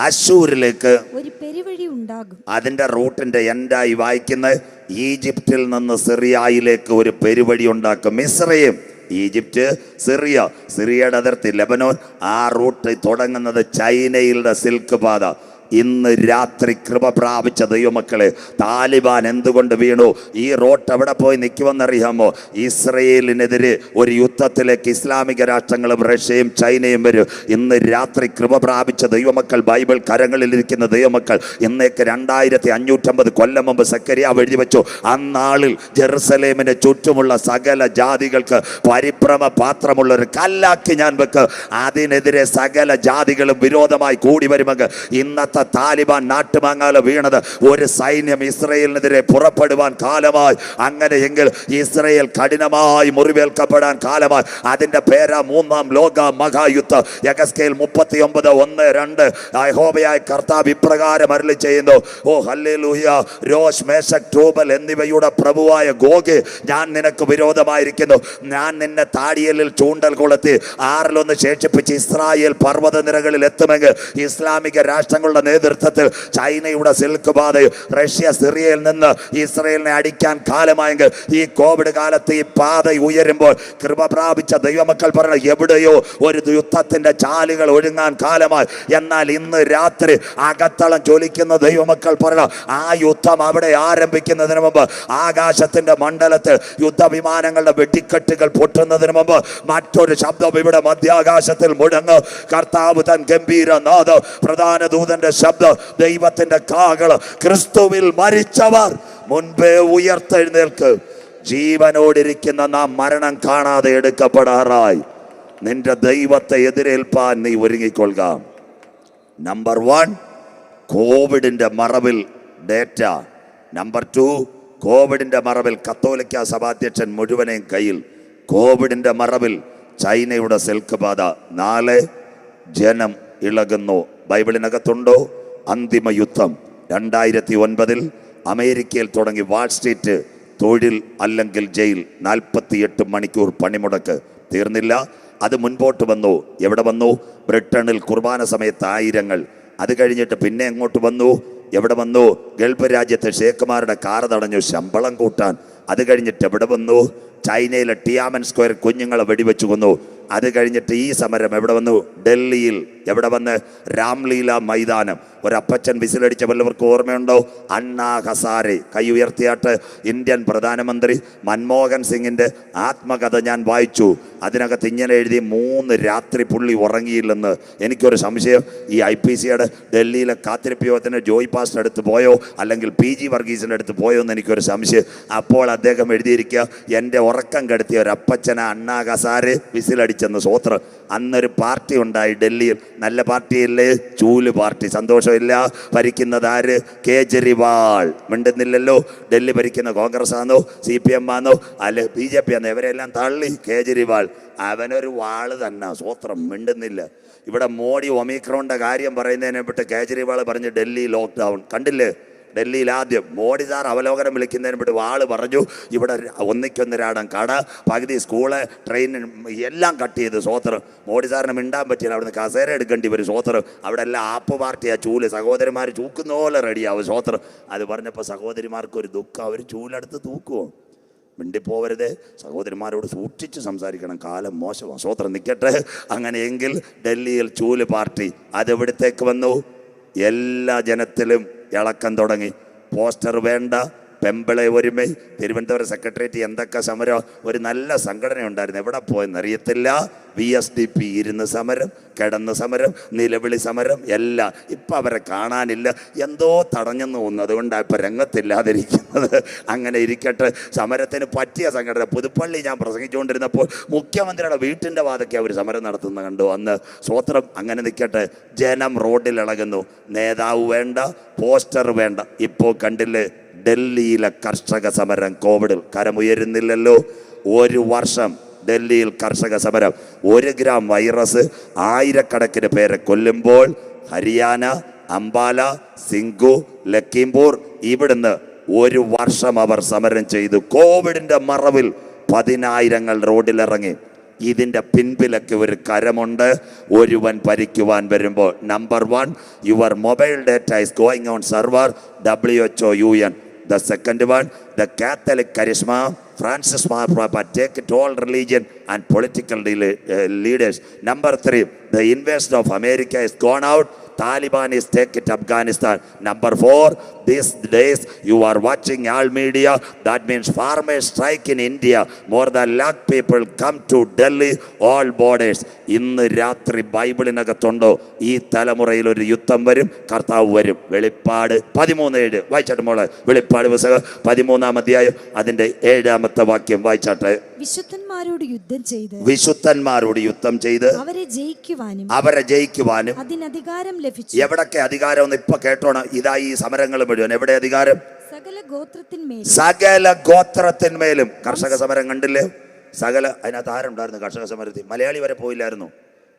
അശൂരിലേക്ക് ഒരു പെരുവഴി ഉണ്ടാകും. അതിന്റെ റൂട്ടിന്റെ എൻഡായി വായിക്കുന്ന ഈജിപ്തിൽ നിന്ന് സിറിയയിലേക്ക് ഒരു പെരുവഴി ഉണ്ടാക്കും. മിസ്രയും ഈജിപ്റ്റ് സിറിയ. സിറിയയുടെ അതിർത്തി ലെബനോൻ. ആ റൂട്ട് തുടങ്ങുന്നത് ചൈനയുടെ സിൽക്ക് പാത. ഇന്ന് രാത്രി കൃപ പ്രാപിച്ച ദൈവമക്കളെ താലിബാൻ എന്തുകൊണ്ട് വീണു? ഈ റോട്ട് എവിടെ പോയി നിൽക്കുമെന്നറിയാമോ ഇസ്രയേലിനെതിരെ ഒരു യുദ്ധത്തിലേക്ക് ഇസ്ലാമിക രാഷ്ട്രങ്ങളും റഷ്യയും ചൈനയും വരും. ഇന്ന് രാത്രി കൃപ പ്രാപിച്ച ദൈവമക്കൾ ബൈബിൾ കരങ്ങളിലിരിക്കുന്ന ദൈവമക്കൾ ഇന്നേക്ക് രണ്ടായിരത്തി അഞ്ഞൂറ്റമ്പത് കൊല്ലം മുമ്പ് സക്കരിയ എഴുതി വെച്ചു. അന്നാളിൽ ജെറുസലേമിന് ചുറ്റുമുള്ള സകല ജാതികൾക്ക് പരിഭ്രമ പാത്രമുള്ള ഒരു കല്ലാക്കി ഞാൻ വെക്ക്. അതിനെതിരെ സകല ജാതികളും വിരോധമായി കൂടി വരുമെങ്കിൽ ഇന്നത്തെ താലിബാൻ നാട്ടുമാങ്ങാല വീണത്. ഒരു സൈന്യം ഇസ്രയേലിനെതിരെ പുറപ്പെടുവാൻ കാലമായി. അങ്ങനെയെങ്കിൽ ഇസ്രയേൽ കഠിനമായി മുറിവേൽക്കപ്പെടാൻ കാലമായി. അതിന്റെ പേരാ മൂന്നാം ലോക മഹായുദ്ധ. യഗസ്കേൽ മുപ്പത്തി ഒമ്പത് ഒന്ന് രണ്ട്. യഹോബയായ കർത്താവ് ഇപ്രകാരം അരളി ചെയ്യുന്നു. ഓ ഹല്ലേ ഹല്ലേലൂയ രോഷ് മേശക് ടൂബൽ എന്നിവയുടെ പ്രഭുവായ ഗോഗ് ഞാൻ നിനക്ക് വിരോധമായിരിക്കുന്നു. ഞാൻ നിന്നെ താടിയലിൽ ചൂണ്ടൽ കൊളുത്തി ആറിലൊന്ന് ശേഷിപ്പിച്ച് ഇസ്രായേൽ പർവത നിരകളിൽ എത്തുമെങ്കിൽ ഇസ്ലാമിക രാഷ്ട്രങ്ങളുടെ നേതൃത്വത്തിൽ ചൈനയുടെ സിൽക്ക് പാത റഷ്യ സിറിയയിൽ നിന്ന് ഇസ്രയേലിനെ അടിക്കാൻ കാലമായെങ്കിൽ ഈ കോവിഡ് കാലത്ത് ഈ പാത ഉയരുമ്പോൾ കൃപ പ്രാപിച്ച ദൈവമക്കൾ പറഞ്ഞ എവിടെയോ ഒരു യുദ്ധത്തിന്റെ ചാലുകൾ ഒഴുങ്ങാൻ കാലമായി. എന്നാൽ ഇന്ന് രാത്രി അകത്തളം ജ്വലിക്കുന്ന ദൈവമക്കൾ പറഞ്ഞു ആ യുദ്ധം അവിടെ ആരംഭിക്കുന്നതിന് മുമ്പ് ആകാശത്തിന്റെ മണ്ഡലത്തിൽ യുദ്ധവിമാനങ്ങളുടെ വെടിക്കെട്ടുകൾ പൊട്ടുന്നതിന് മുമ്പ് മറ്റൊരു ശബ്ദം ഇവിടെ മധ്യാകാശത്തിൽ മുഴങ്ങ്. കർത്താവ് തൻ ഗംഭീര നാഥ പ്രധാന ദൂതന്റെ ശബ്ദം ദൈവത്തിന്റെ കാകൾ ക്രിസ്തുവിൽ മരിച്ചവർ മുൻപേ ഉയർത്തെഴുന്നേൽക്ക്. ജീവനോടിരിക്കുന്ന നാം മരണം കാണാതെ എടുക്കപ്പെടാറായി. നിന്റെ ദൈവത്തെ എതിരേൽപ്പാൻ നീ ഒരുങ്ങിക്കൊള്ളുക. നമ്പർ വൺ കോവിഡിന്റെ മറവിൽ ഡേറ്റ. നമ്പർ ടു കോവിഡിന്റെ മറവിൽ കത്തോലിക്ക സഭാധ്യക്ഷൻ മുഴുവനെയും കയ്യിൽ. കോവിഡിന്റെ മറവിൽ ചൈനയുടെ സെൽക്ക് പാത നാല് ജനം ഇളകുന്നു. ബൈബിളിനകത്തുണ്ടോ? അന്തിമ യുദ്ധം രണ്ടായിരത്തി ഒൻപതിൽ അമേരിക്കയിൽ തുടങ്ങി വാൾ സ്ട്രീറ്റ് തൊഴിൽ അല്ലെങ്കിൽ ജയിൽ നാൽപ്പത്തിയെട്ട് മണിക്കൂർ പണിമുടക്ക് തീർന്നില്ല. അത് മുൻപോട്ട് വന്നു. എവിടെ വന്നു? ബ്രിട്ടണിൽ കുർബാന സമയത്ത് ആയിരങ്ങൾ. അത് കഴിഞ്ഞിട്ട് പിന്നെ എങ്ങോട്ട് വന്നു? എവിടെ വന്നു? ഗൾഫ് രാജ്യത്തെ ഷേഖുമാരുടെ കാർ തടഞ്ഞു. ശമ്പളം കൂട്ടാൻ. അത് കഴിഞ്ഞിട്ട് എവിടെ വന്നു? ചൈനയിലെ ടിയാമൻ സ്ക്വയർ കുഞ്ഞുങ്ങളെ വെടിവെച്ചു കൊന്നു. അത് കഴിഞ്ഞിട്ട് ഈ സമരം എവിടെ വന്നു? ഡൽഹിയിൽ. എവിടെ വന്ന്? രാംലീല മൈതാനം. ഒരപ്പച്ചൻ വിസിലടിച്ച വല്ലവർക്ക് ഓർമ്മയുണ്ടോ? അണ്ണാ ഹസാരെ കൈ ഉയർത്തിയാട്ട് ഇന്ത്യൻ പ്രധാനമന്ത്രി മൻമോഹൻ സിംഗിന്റെ ആത്മകഥ ഞാൻ വായിച്ചു. അതിനകത്ത് ഇങ്ങനെ എഴുതി മൂന്ന് രാത്രി പുള്ളി ഉറങ്ങിയില്ലെന്ന് എനിക്കൊരു സംശയം. ഈ ഐ പി സിയുടെ ഡൽഹിയിലെ കാത്തിരിപ്പ് യോഗത്തിന് ജോയ് പാസ്റ്റർ അടുത്ത് പോയോ? അല്ലെങ്കിൽ പി ജി വർഗീസിന്റെ അടുത്ത് പോയോ എന്ന് എനിക്കൊരു സംശയം. അപ്പോൾ അദ്ദേഹം എഴുതിയിരിക്കുക എന്റെ ഉറക്കം കെടുത്തിയ ഒരു അപ്പച്ചന അണ്ണാ ഹസാരെ വിസിലടിച്ചെന്ന് സ്വോത്രം അന്നൊരു പാർട്ടി ഉണ്ടായി ഡൽഹിയിൽ. നല്ല പാർട്ടിയല്ലേ? ചൂൽ പാർട്ടി. സന്തോഷമില്ല ഭരിക്കുന്നത് ആര്? കേജ്രിവാൾ. മിണ്ടുന്നില്ലല്ലോ. ഡൽഹി ഭരിക്കുന്ന കോൺഗ്രസ് ആണോ സി പി എം ആണോ അല്ലെ ബി ജെ പി ആണോ ഇവരെല്ലാം തള്ളി കേജ്രിവാൾ. അവനൊരു വാൾ തന്നെ. സ്വോത്രം മിണ്ടുന്നില്ല. ഇവിടെ മോഡി ഒമിക്രോണിന്റെ കാര്യം പറയുന്നതിനെ വിട്ട് കേജ്രിവാൾ പറഞ്ഞ് ഡൽഹി ലോക്ക്ഡൗൺ കണ്ടില്ലേ? ഡൽഹിയിൽ ആദ്യം മോഡി സാർ അവലോകനം വിളിക്കുന്നതിന് വേണ്ടി വാൾ പറഞ്ഞു ഇവിടെ ഒന്നിക്കൊന്നരാടം കട പകുതി സ്കൂൾ ട്രെയിൻ എല്ലാം കട്ട് ചെയ്ത് സോത്രം മോഡി സാറിന് മിണ്ടാൻ പറ്റിയില്ല അവിടുന്ന് കസേര എടുക്കേണ്ടി വരും സോത്രം അവിടെ എല്ലാം ആപ്പ് പാർട്ടിയാ ചൂൽ സഹോദരിമാർ ചൂക്കുന്ന പോലെ റെഡിയാവും സോത്രം അത് പറഞ്ഞപ്പോൾ സഹോദരിമാർക്ക് ഒരു ദുഃഖം അവർ ചൂലെടുത്ത് തൂക്കുമോ മിണ്ടിപ്പോവരുത് സഹോദരിമാരോട് സൂക്ഷിച്ച് സംസാരിക്കണം കാലം മോശമാണ് സ്വോത്രം നിൽക്കട്ടെ അങ്ങനെയെങ്കിൽ ഡൽഹിയിൽ ചൂൽ പാർട്ടി അതെവിടത്തേക്ക് വന്നു? എല്ലാ ജനത്തിലും ഇളക്കം തുടങ്ങി. പോസ്റ്റർ വേണ്ട പെമ്പിളെ ഒരുമ. തിരുവനന്തപുരം സെക്രട്ടേറിയറ്റ് എന്തൊക്കെ സമരം? ഒരു നല്ല സംഘടന ഉണ്ടായിരുന്നു എവിടെ പോയെന്ന് അറിയത്തില്ല. വി എസ് ഡി പി ഇരുന്ന് സമരം കിടന്ന് സമരം നിലവിളി സമരം എല്ലാം. ഇപ്പം അവരെ കാണാനില്ല. എന്തോ തടഞ്ഞെന്ന് തോന്നുന്നു. അതുകൊണ്ടാണ് ഇപ്പം രംഗത്തില്ലാതിരിക്കുന്നത്. അങ്ങനെ ഇരിക്കട്ടെ. സമരത്തിന് പറ്റിയ സംഘടന. പുതുപ്പള്ളി ഞാൻ പ്രസംഗിച്ചുകൊണ്ടിരുന്നപ്പോൾ മുഖ്യമന്ത്രിയുടെ വീട്ടിന്റെ വാതൊക്കെ അവർ സമരം നടത്തുന്ന കണ്ടു. അന്ന് സ്വോത്രം അങ്ങനെ നിൽക്കട്ടെ. ജനം റോഡിൽ ഇളകുന്നു നേതാവ് വേണ്ട പോസ്റ്റർ വേണ്ട. ഇപ്പോൾ കണ്ടില്ലേ? ഡൽഹിയിലെ കർഷക സമരം കോവിഡിൽ കരമുയരുന്നില്ലല്ലോ. ഒരു വർഷം ഡൽഹിയിൽ കർഷക സമരം. ഒരു ഗ്രാം വൈറസ് ആയിരക്കണക്കിന് പേരെ കൊല്ലുമ്പോൾ ഹരിയാന അംബാല സിംഗു ലക്കിംപൂർ ഇവിടുന്ന് ഒരു വർഷം അവർ സമരം ചെയ്തു. കോവിഡിന്റെ മറവിൽ പതിനായിരങ്ങൾ റോഡിലിറങ്ങി. ഇതിന്റെ പിൻപിലൊക്കെ ഒരു കരമുണ്ട്. ഒരുവൻ ഭരിക്കുവാൻ വരുമ്പോൾ number one your mobile data is going on server W H O U N The second one, the Catholic charisma, Francis Marpapa, take it all religion and political uh, leaders. Number three, the invest of America is gone out. Taliban is take it Afghanistan. Number four, these days you are watching all media. That means farmer strike in India. More than lakh people come to Delhi, all borders. ഇന്ന് രാത്രി ബൈബിളിനകത്തുണ്ടോ ഈ തലമുറയിൽ ഒരു യുദ്ധം വരും കർത്താവ് വരും വെളിപ്പാട് പതിമൂന്ന് ഏഴ് വായിച്ചാട്ടെ മോളെ വെളിപ്പാട് പുസ്തകം പതിമൂന്നാം അധ്യായം അതിന്റെ ഏഴാമത്തെ വാക്യം വായിച്ചാട്ടെ വിശുദ്ധന്മാരോട് യുദ്ധം ചെയ്ത് വിശുദ്ധന്മാരോട് യുദ്ധം ചെയ്ത് അവരെ ജയിക്കുവാനും അവരെ ജയിക്കുവാനും അതിനധികാരം ലഭിച്ചു. എവിടൊക്കെ അധികാരം ഒന്ന് ഇപ്പൊ കേട്ടോണം. ഇതാ ഈ സമരങ്ങൾ മുഴുവൻ. എവിടെ അധികാരം? സകല ഗോത്രത്തിന്മേലും സകല ഗോത്രത്തിന്മേലും കർഷക സമരം കണ്ടില്ലേ? സകല അതിനകത്ത് ആരുണ്ടായിരുന്നു കർഷക സമരത്തിൽ? മലയാളി വരെ പോയില്ലായിരുന്നു.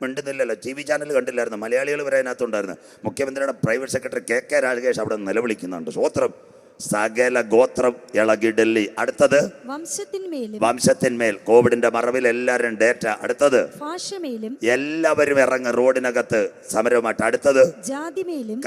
മിണ്ടുന്നില്ലല്ലോ. ടി വി ചാനൽ കണ്ടില്ലായിരുന്നു. മലയാളികൾ വരെ അതിനകത്തുണ്ടായിരുന്നു. മുഖ്യമന്ത്രിയുടെ private secretary K K Rajakesh അവിടെ നിലവിളിക്കുന്നുണ്ട്. സ്വോത്രം. സകല ഗോത്രം ഇളകി ഡൽഹി. അടുത്തത്? വംശത്തിന്മേൽ. കോവിഡിന്റെ മറവിൽ എല്ലാവരും ഡേറ്റ. അടുത്തത്? എല്ലാവരും ഇറങ്ങി റോഡിനകത്ത് സമരവുമായിട്ട്. അടുത്തത്?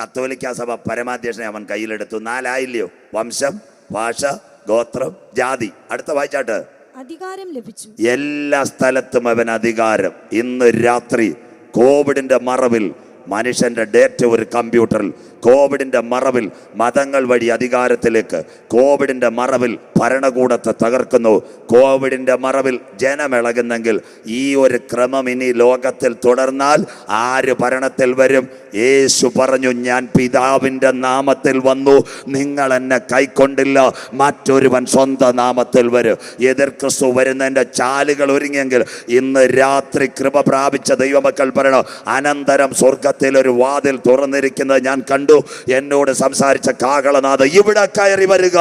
കത്തോലിക്ക സഭ പരമാധ്യക്ഷനെ അവൻ കയ്യിലെടുത്തു. നാലായില്ലയോ വംശം ഭാഷ ഗോത്രം ജാതി. അടുത്ത വായിച്ചാട്ട്. അധികാരം ലഭിച്ചു. എല്ലാ സ്ഥലത്തും അവൻ അധികാരം. ഇന്ന് രാത്രി കോവിഡിന്റെ മറവിൽ മനുഷ്യന്റെ ഡേറ്റ ഒരു കമ്പ്യൂട്ടറിൽ കോവിഡിന്റെ മറവിൽ മതങ്ങൾ വഴി അധികാരത്തിലേക്ക് കോവിഡിന്റെ മറവിൽ ഭരണകൂടത്തെ തകർക്കുന്നു കോവിഡിന്റെ മറവിൽ ജനമിളകുന്നെങ്കിൽ ഈ ഒരു ക്രമം ഇനി ലോകത്തിൽ തുടർന്നാൽ ആര് ഭരണത്തിൽ വരും? യേശു പറഞ്ഞു ഞാൻ പിതാവിന്റെ നാമത്തിൽ വന്നു നിങ്ങൾ എന്നെ കൈക്കൊണ്ടില്ല മറ്റൊരുവൻ സ്വന്തം നാമത്തിൽ വരും. എതിർ ക്രിസ്തു വരുന്നതിന്റെ ചാലുകൾ ഒരുങ്ങിയെങ്കിൽ ഇന്ന് രാത്രി കൃപ പ്രാപിച്ച ദൈവമക്കൾ പറയണം അനന്തരം സ്വർഗത്തിൽ ഒരു വാതിൽ തുറന്നിരിക്കുന്നത് ഞാൻ കണ്ടു. എന്നോട് സംസാരിച്ച കാകളനാഥ ഇവിടെ കയറി വരിക.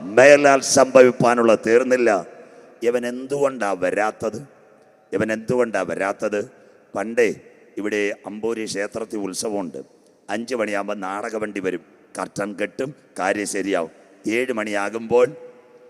മേലാൽ സംഭവിപ്പാനുള്ള തീർന്നില്ല. ഇവൻ എന്തുകൊണ്ടാ വരാത്തത്? ഇവൻ എന്തുകൊണ്ടാ വരാത്തത്? പണ്ടേ ഇവിടെ അമ്പൂരി ക്ഷേത്രത്തിൽ ഉത്സവമുണ്ട്. അഞ്ച് മണിയാകുമ്പോൾ നാടകവണ്ടി വരും. കർട്ടൻ കെട്ടും കാര്യം ശരിയാവും. ഏഴ് മണിയാകുമ്പോൾ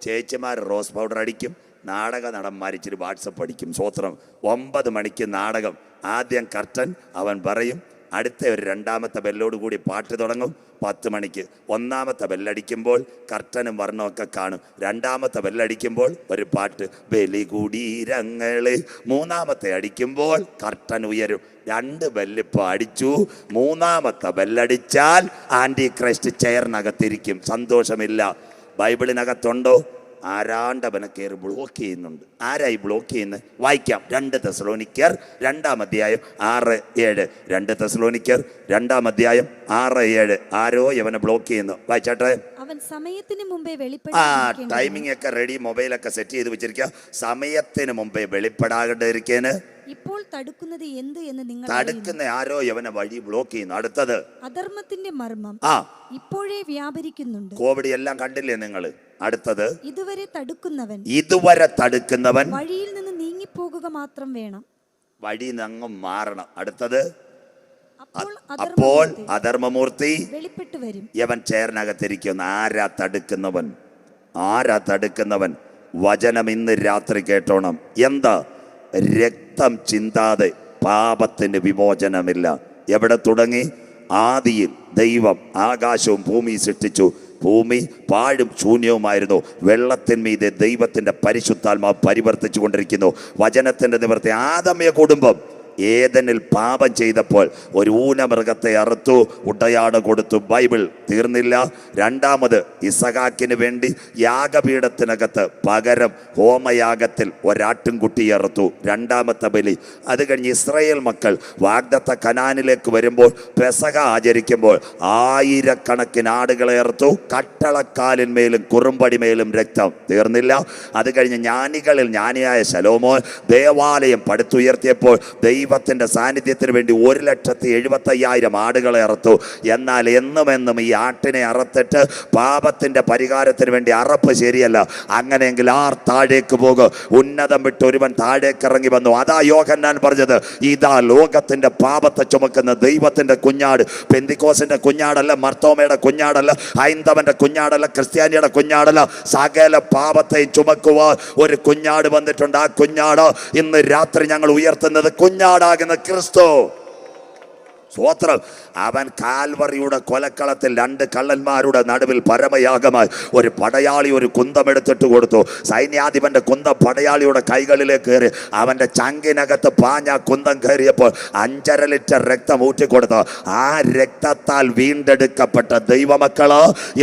ചേച്ചിമാർ റോസ് പൗഡർ അടിക്കും. നാടക നടന്മാർ ഇച്ചിരി വാട്സപ്പ് അടിക്കും. സ്വോത്രം ഒമ്പത് മണിക്ക് നാടകം. ആദ്യം കർട്ടൻ അവൻ പറയും അടുത്ത ഒരു രണ്ടാമത്തെ ബെല്ലോട് കൂടി പാട്ട് തുടങ്ങും. പത്ത് മണിക്ക് ഒന്നാമത്തെ ബെല്ലടിക്കുമ്പോൾ കർട്ടനും വർണമൊക്കെ കാണും. രണ്ടാമത്തെ ബെല്ലടിക്കുമ്പോൾ ഒരു പാട്ട് ബലി കുടീരങ്ങൾ. മൂന്നാമത്തെ അടിക്കുമ്പോൾ കർട്ടൻ ഉയരും. രണ്ട് ബെല്ലിപ്പോൾ അടിച്ചു. മൂന്നാമത്തെ ബെല്ലടിച്ചാൽ ആന്റി ക്രൈസ്റ്റ് ചെയറിനകത്തിരിക്കും. സന്തോഷമില്ല. ബൈബിളിനകത്തുണ്ടോ? ആരാണ്ടവനെ കയറി ബ്ലോക്ക് ചെയ്യുന്നുണ്ട്. ആരായി ബ്ലോക്ക് ചെയ്യുന്നത് വായിക്കാം. രണ്ട് തെസലോനിക്കർ രണ്ടാം അധ്യായം ആറ് ഏഴ്. രണ്ട് തെസലോനിക്കർ രണ്ടാം അധ്യായം ആറ് ഏഴ്. ആരോ ഇവനെ ബ്ലോക്ക് ചെയ്യുന്നു. വായിച്ചാട്ടെ? അവൻ സമയത്തിന് മുമ്പേ ആ ടൈമിംഗ് ഒക്കെ റെഡി മൊബൈലൊക്കെ സെറ്റ് ചെയ്ത് വെച്ചിരിക്കുക സമയത്തിന് മുമ്പേ വെളിപ്പെടാകേണ്ടിരിക്കേന് ഇപ്പോൾ തടുക്കുന്നത് എന്ത് എന്ന് നിങ്ങൾ തടുക്കുന്ന ആരോ യവനെ വഴി ബ്ലോക്ക് ചെയ്യുന്നു. അടുത്തത്. അധർമ്മത്തിന്റെ മർമ്മം ആ. ഇപ്പോഴേ വ്യാപരിക്കുന്നുണ്ട്. കോവിഡ് എല്ലാം കണ്ടില്ലേ നിങ്ങൾ അടുത്തത് ഇതുവരെ തടുക്കുന്നവൻ ഇതുവരെ തടുക്കുന്നവൻ വഴിയിൽ നിന്ന് നീങ്ങി നീങ്ങിപ്പോകുക മാത്രം വേണം. വഴി നങ്ങും മാറണം. അടുത്തത് അപ്പോൾ അധർമ്മമൂർത്തി വെളിപ്പെട്ടു വരും. യവൻ ചേർനകത്തിരിക്കുന്ന ആരാ തടുക്കുന്നവൻ? ആരാ തടുക്കുന്നവൻ? വചനം ഇന്ന് രാത്രി കേട്ടോണം. എന്താ? രക്തം ചിന്താതെ പാപത്തിന് വിമോചനമില്ല. എവിടെ തുടങ്ങി? ആദിയിൽ ദൈവം ആകാശവും ഭൂമിയും സൃഷ്ടിച്ചു. ഭൂമി പാഴും ശൂന്യവുമായിരുന്നു. വെള്ളത്തിന്മീതെ ദൈവത്തിന്റെ പരിശുദ്ധാത്മാവ് പരിവർത്തിച്ചു കൊണ്ടിരിക്കുന്നു വചനത്തിന്റെ നിവർത്തി ആദമ്യ കുടുംബം ഏതനിൽ പാപം ചെയ്തപ്പോൾ ഒരു ഊനമൃഗത്തെ അറുത്തു ഉടയാട് കൊടുത്തു. ബൈബിൾ തീർന്നില്ല. രണ്ടാമത് ഇസഹാക്കിന് വേണ്ടി യാഗപീഠത്തിനകത്ത് പകരം ഹോമയാഗത്തിൽ ഒരാട്ടിൻകുട്ടി അറുത്തു. രണ്ടാമത്തെ ബലി. അത് കഴിഞ്ഞ് ഇസ്രയേൽ മക്കൾ വാഗ്ദത്ത കനാനിലേക്ക് വരുമ്പോൾ പെസക ആചരിക്കുമ്പോൾ ആയിരക്കണക്കിന് ആടുകളെ അറുത്തു. കട്ടളക്കാലിന്മേലും കുറുമ്പടിമേലും രക്തം തീർന്നില്ല. അത് കഴിഞ്ഞ് ജ്ഞാനികളിൽ ജ്ഞാനിയായ ശലോമോൻ ദേവാലയം പടുത്തുയർത്തിയപ്പോൾ ദൈവത്തിന്റെ സാന്നിധ്യത്തിന് വേണ്ടി ഒരു ലക്ഷത്തി എഴുപത്തയ്യായിരം ആടുകളെ അറുത്തു. എന്നാൽ എന്നും എന്നും ഈ ആട്ടിനെ അറുത്തിട്ട് പാപത്തിന്റെ പരിഹാരത്തിന് വേണ്ടി അറപ്പ് ശരിയല്ല. അങ്ങനെയെങ്കിൽ ആർ താഴേക്ക് പോകും. ഉന്നതം വിട്ട് ഒരുവൻ താഴേക്ക് ഇറങ്ങി വന്നു. അതാ യോഹന്നാൻ പറഞ്ഞത് ഇതാ ലോകത്തിന്റെ പാപത്തെ ചുമക്കുന്ന ദൈവത്തിന്റെ കുഞ്ഞാട്. പെന്തിക്കോസിന്റെ കുഞ്ഞാടല്ല മർത്തോമയുടെ കുഞ്ഞാടല്ല ഹൈന്ദവന്റെ കുഞ്ഞാടല്ല ക്രിസ്ത്യാനിയുടെ കുഞ്ഞാടല്ല. സകല പാപത്തെ ചുമക്കുവാൻ ഒരു കുഞ്ഞാട് വന്നിട്ടുണ്ട്. ആ കുഞ്ഞാട് ഇന്ന് രാത്രി ഞങ്ങൾ ഉയർത്തുന്നത് കുഞ്ഞാടാകുന്ന ക്രിസ്തു സ്വോത്രം അവൻ കാൽവറിയുടെ കൊലക്കളത്തിൽ രണ്ട് കള്ളന്മാരുടെ നടുവിൽ പരമയാഗമായി ഒരു പടയാളി ഒരു കുന്തം എടുത്തിട്ട് കൊടുത്തു. സൈന്യാധിപന്റെ കുന്തം പടയാളിയുടെ കൈകളിലേക്ക് കയറി. അവന്റെ ചങ്കിനകത്ത് പാഞ്ഞ കുന്തം കയറിയപ്പോൾ അഞ്ചര ലിറ്റർ രക്തം ഊറ്റിക്കൊടുത്തു. ആ രക്തത്താൽ വീണ്ടെടുക്കപ്പെട്ട ദൈവമക്കൾ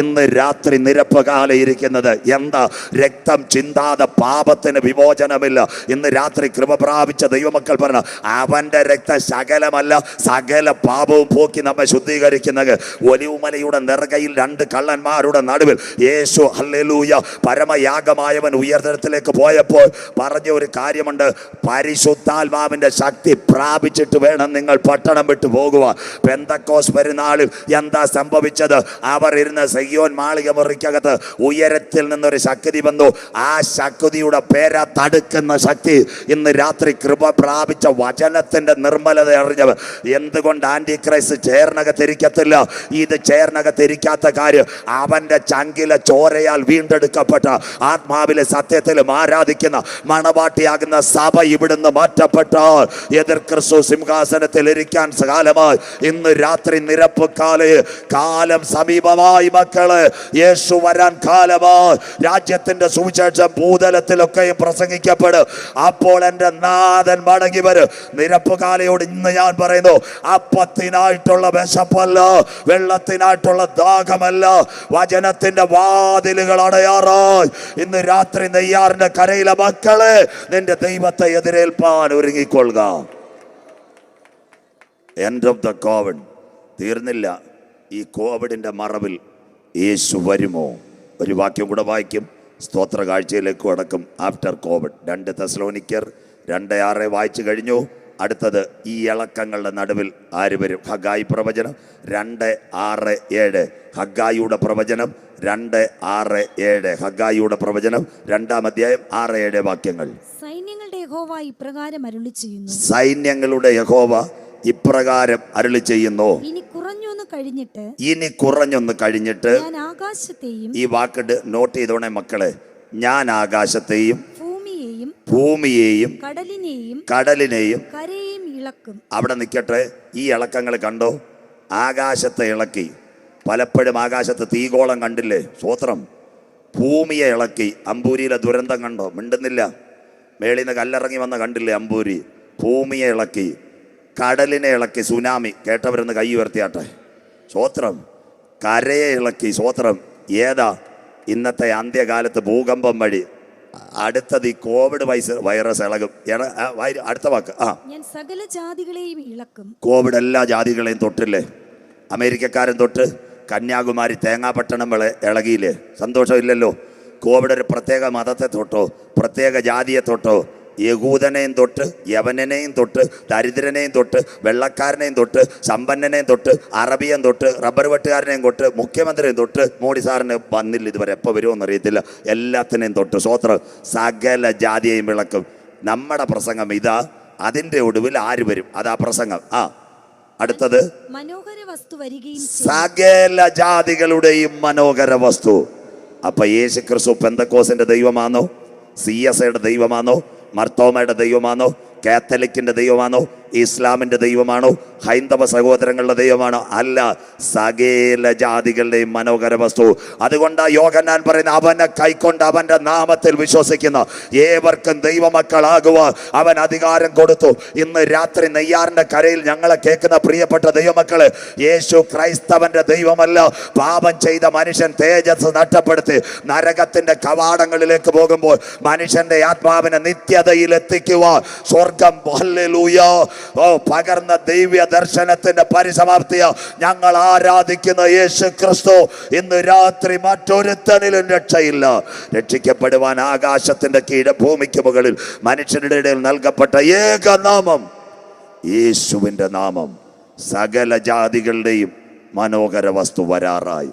ഇന്ന് രാത്രി നിരപ്പകാലം ഇരിക്കുന്നത് എന്താ? രക്തം ചിന്താതെ പാപത്തിന് വിമോചനമില്ല. ഇന്ന് രാത്രി കൃപ പ്രാപിച്ച ദൈവമക്കൾ പറഞ്ഞു അവന്റെ രക്തം ശകലമല്ല സകല പാപവും പോക്കി നമ്മെ ശുദ്ധീകരിക്കുന്നത്. ഒലിവുമലയുടെ നെറുകയിൽ രണ്ട് കള്ളന്മാരുടെ നടുവിൽ യേശു ഹല്ലേലൂയ പരമയാഗമായവൻ ഉയർത്തരത്തിലേക്ക് പോയപ്പോൾ പറഞ്ഞ ഒരു കാര്യമുണ്ട്. പരിശുദ്ധാത്മാവിന്റെ ശക്തി പ്രാപിച്ചിട്ട് വേണം നിങ്ങൾ പട്ടണം വിട്ടു പോകുക പെന്തക്കോസ് പെരുന്നാളിൽ എന്താ സംഭവിച്ചത്? അവർ ഇരുന്ന് സയ്യോൻ മാളിക മുറിക്കകത്ത് ഉയരത്തിൽ നിന്നൊരു ശക്തി വന്നു. ആ ശക്തിയുടെ പേര തടുക്കുന്ന ശക്തി. ഇന്ന് രാത്രി കൃപ പ്രാപിച്ച വചനത്തിന്റെ നിർമ്മലത അറിഞ്ഞവർ എന്തുകൊണ്ട് ആന്റി ക്രൈസ്റ്റ് ചേർന്നകത്തിരിക്കത്തില്ല. ഇത് ചേർന്നകത്തിരിക്കാത്ത കാര്യം അവന്റെ ചങ്കിലെ ചോരയാൽ വീണ്ടെടുക്കപ്പെട്ട ആത്മാവിലെ സത്യത്തിലും ആരാധിക്കുന്ന മണവാട്ടിയാകുന്ന സഭ ഇവിടുന്ന് മാറ്റപ്പെട്ടാൽ എതിർ ക്രിസ്തു സിംഹാസനത്തിൽ ഇരിക്കാൻ കാലമായി. ഇന്ന് രാത്രി നിരപ്പ് കാൽ കാലം സമീപമായി മക്കൾ. യേശു വരാൻ കാലമായി. രാജ്യത്തിന്റെ സുവിശേഷം ഭൂതലത്തിലൊക്കെയും പ്രസംഗിക്കപ്പെടും. അപ്പോൾ എന്റെ നാഥൻ മടങ്ങി വരും. നിരപ്പ് കാലയോട് ഇന്ന് ഞാൻ പറയുന്നു അപ്പത്തിനായിട്ടുള്ള വിശപ്പല്ല വെള്ളത്തിനായിട്ടുള്ള ദാഹമല്ല. വചനത്തിന്റെ വാതിലുകൾ അടയാറായി. ഇന്ന് രാത്രി നെയ്യാറിന്റെ കരയിലെ മക്കളെ നിന്റെ ദൈവത്തെ എതിരേൽപ്പാൻ ഒരുങ്ങിക്കൊള്ളുക. എൻഡ് ഓഫ് ദ കോവിഡ് തീർന്നില്ല. ഈ കോവിഡിന്റെ മറവിൽ യേശു വരുമോ? ഒരു വാക്യം കൂടെ വായിക്കും. സ്തോത്ര കാഴ്ചയിലേക്ക് അടക്കും ആഫ്റ്റർ കോവിഡ് രണ്ട് തെസ്ലോനിക്കർ രണ്ട് ആറ് വായിച്ചു കഴിഞ്ഞു. അടുത്തത് ഈ ഇളക്കങ്ങളുടെ നടുവിൽ ആര് വരും? ഹഗായി പ്രവചനം രണ്ട് ആറ് ഏഴ്. ഹഗായിയുടെ പ്രവചനം രണ്ട് ആറ് ഏഴ്. ഹഗായിയുടെ പ്രവചനം രണ്ടാം അധ്യായം ആറ് ഏഴ് വാക്യങ്ങൾ. സൈന്യങ്ങളുടെ യഹോവ ഇപ്രകാരം അരുളി ചെയ്യുന്നു. സൈന്യങ്ങളുടെ യഹോവ ഇപ്രകാരം അരുളി ചെയ്യുന്നു. ഇനി കുറഞ്ഞൊന്ന് കഴിഞ്ഞിട്ട് ഇനി കുറഞ്ഞൊന്ന് കഴിഞ്ഞിട്ട് ഞാൻ ആകാശത്തെയും ഈ വാക്കിട്ട് നോട്ട് ചെയ്തോണേ മക്കളെ. ഞാൻ ആകാശത്തെയും ഭൂമിയെയും കടലിനെയും കടലിനെയും കരയെയും ഇളക്കും. അവിടെ നിൽക്കട്ടെ ഈ ഇളക്കങ്ങൾ കണ്ടോ? ആകാശത്തെ ഇളക്കി. പലപ്പോഴും ആകാശത്ത് തീകോളം കണ്ടില്ലേ? സ്വോത്രം ഭൂമിയെ ഇളക്കി. അമ്പൂരിയിലെ ദുരന്തം കണ്ടോ? മിണ്ടുന്നില്ല. മേളിൽ നിന്ന് കല്ലിറങ്ങി വന്ന കണ്ടില്ലേ അമ്പൂരി? ഭൂമിയെ ഇളക്കി. കടലിനെ ഇളക്കി. സുനാമി. കേട്ടവരെന്ന് കൈ ഉയർത്തിയാട്ടെ. സ്വോത്രം കരയെ ഇളക്കി. സ്വോത്രം ഏതാ? ഇന്നത്തെ അന്ത്യകാലത്ത് ഭൂകമ്പം വഴി അടുത്തത് ഈ കോവിഡ് വൈസ് വൈറസ് ഇളകും. അടുത്ത വാക്ക്. ആ. ഞാൻ സകല ജാതികളെയും ഇളക്കും. കോവിഡ് എല്ലാ ജാതികളെയും തൊട്ടില്ലേ? അമേരിക്കക്കാരൻ തൊട്ട് കന്യാകുമാരി തേങ്ങാപട്ടണം വിള ഇളകിയില്ലേ? സന്തോഷമില്ലല്ലോ. കോവിഡ് ഒരു പ്രത്യേക മതത്തെ തൊട്ടോ പ്രത്യേക ജാതിയെ തൊട്ടോ യഹൂദനെയും തൊട്ട് യവനനെയും തൊട്ട് ദരിദ്രനെയും തൊട്ട് വെള്ളക്കാരനെയും തൊട്ട് സമ്പന്നനെയും തൊട്ട് അറബിയൻ തൊട്ട് റബ്ബർ വെട്ടുകാരനെയും തൊട്ട് മുഖ്യമന്ത്രിയും തൊട്ട് മോഡി സാറിന് വന്നില്ല ഇതുവരെ. എപ്പോൾ വരുമോ അറിയത്തില്ല. എല്ലാത്തിനെയും തൊട്ട് സ്വോത്രം സകല ജാതിയെയും വിളക്കും. നമ്മുടെ പ്രസംഗം ഇതാ. അതിന്റെ ഒടുവിൽ ആര് വരും? അതാ പ്രസംഗം. ആ അടുത്തത്. മനോഹര വസ്തു വരികയും സകല ജാതികളുടെയും മനോഹര വസ്തു. അപ്പൊ യേശു ക്രിസ്തു പെന്തക്കോസിന്റെ ദൈവമാണോ സി എസ് ഐയുടെ ദൈവമാണോ മർത്തോമയുടെ ദൈവമാണോ? കാത്തലിക്കിന്റെ ദൈവമാണോ? ഇസ്ലാമിന്റെ ദൈവമാണോ? ഹൈന്ദവ സഹോദരങ്ങളുടെ ദൈവമാണോ. അല്ല സകല ജാതികളുടെയും മനോഹര വസ്തു അതുകൊണ്ട് യോഗനാൻ പറയുന്ന അവനെ കൈക്കൊണ്ട് അവന്റെ നാമത്തിൽ വിശ്വസിക്കുന്ന. ഏവർക്കും ദൈവമക്കളാകുക അവൻ അധികാരം കൊടുത്തു. ഇന്ന് രാത്രി നെയ്യാറിന്റെ കരയിൽ ഞങ്ങളെ കേൾക്കുന്ന പ്രിയപ്പെട്ട ദൈവമക്കൾ യേശു ക്രൈസ്തവന്റെ ദൈവമല്ല. പാപം ചെയ്ത മനുഷ്യൻ തേജസ് നഷ്ടപ്പെടുത്തി നരകത്തിന്റെ കവാടങ്ങളിലേക്ക് പോകുമ്പോൾ മനുഷ്യന്റെ ആത്മാവിനെ നിത്യതയിൽ എത്തിക്കുവാൻ സ്വർഗം. ഓ പകർന്ന ദൈവ്യ ദർശനത്തിന്റെ പരിസമാപ്തിയ. ഞങ്ങൾ ആരാധിക്കുന്ന യേശു ക്രിസ്തു ഇന്ന് രാത്രി മറ്റൊരുത്തനിലും രക്ഷയില്ല. രക്ഷിക്കപ്പെടുവാൻ ആകാശത്തിന്റെ കീഴ ഭൂമിക്ക് മുകളിൽ മനുഷ്യരുടെ ഇടയിൽ നൽകപ്പെട്ട ഏക നാമം യേശുവിന്റെ നാമം സകല ജാതികളുടെയും മനോഹര വസ്തു വരാറായി.